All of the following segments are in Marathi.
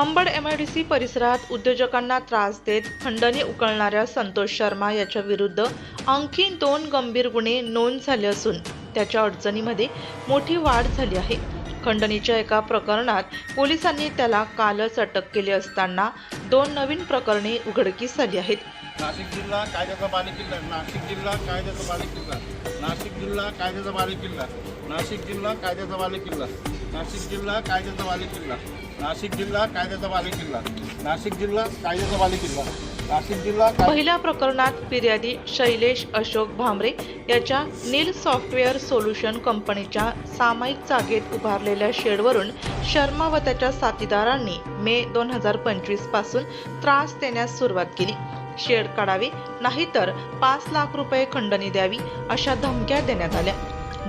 अंबड एमआयडीसी परिसरात उद्योजकांना त्रास देत खंडणी उकळणाऱ्या संतोष शर्मा याच्या विरुद्ध आणखी दोन गंभीर गुन्हे नोंद झाले असून त्याच्या अडचणीमध्ये मोठी वाढ झाली आहे. खंडणीच्या एका प्रकरणात पोलिसांनी त्याला कालच अटक केली असताना दोन नवीन प्रकरणे उघडकीस आली आहेत. नाशिक जिल्हा कायद्याचा बालेकिल्ला नाशिक जिल्हा कायद्याचा बालेकिल्ला नाशिक जिल्हा कायद्याचा बालेकिल्ला नाशिक जिल्हा कायद्याचा बालेकिल्ला नाशिक जिल्हा कायद्याचा बालेकिल्ला नाशिक जिल्हा कायद्याचा बालेकिल्ला नाशिक जिल्हा कायद्याचा बालेकिल्ला नाशिक जिल्हा पहिल्या प्रकरणात फिर्यादी शैलेश अशोक भामरे याच्या नील सॉफ्टवेअर सोल्युशन कंपनीच्या सामायिक जागेत उभारलेल्या शेडवरून शर्मा व त्याच्या साथीदारांनी मे दोन हजार पंचवीसपासून त्रास देण्यास सुरुवात केली. शेड काढावे नाहीतर पाच लाख रुपये खंडणी द्यावी अशा धमक्या देण्यात आल्या.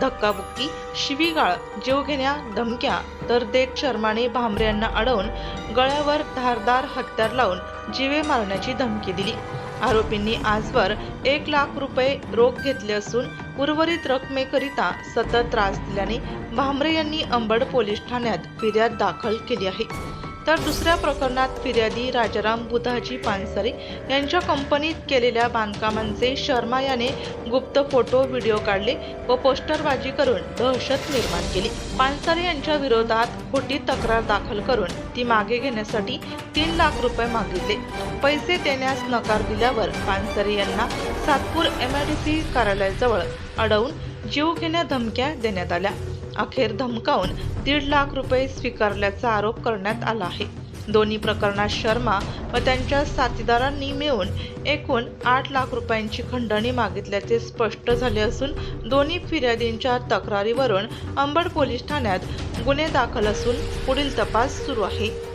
धक्काबुक्की शिवीगाळ जीवघेण्या धमक्या तर देख शर्माने भांबरे यांना अडवून गळ्यावर धारदार हत्यार लावून जीवे मारण्याची धमकी दिली. आरोपींनी आजवर एक लाख रुपये रोख घेतले असून उर्वरित रकमेकरिता सतत त्रास दिल्याने भांबरे यांनी अंबड पोलीस ठाण्यात फिर्याद दाखल केली आहे. तर दुसऱ्या प्रकरणात फिर्यादी राजाराम बुधाजी पानसरे यांच्या कंपनीत केलेल्या बांधकामांचे शर्मा याने गुप्त फोटो व्हिडिओ काढले व पोस्टरबाजी करून दहशत निर्माण केली. पानसरे यांच्या विरोधात खोटी तक्रार दाखल करून ती मागे घेण्यासाठी तीन लाख रुपये मागितले. पैसे देण्यास नकार दिल्यावर पानसरे यांना सातपूर एमआयडीसी कार्यालयाजवळ अडवून जीव घेण्या धमक्या देण्यात आल्या. अखेर धमकावून दीड लाख रुपये स्वीकारल्याचा आरोप करण्यात आला आहे. दोन्ही प्रकरणात शर्मा व त्यांच्या साथीदारांनी मिळून एकूण आठ लाख रुपयांची खंडणी मागितल्याचे स्पष्ट झाले असून दोन्ही फिर्यादींच्या तक्रारीवरून अंबड पोलीस ठाण्यात गुन्हे दाखल असून पुढील तपास सुरू आहे.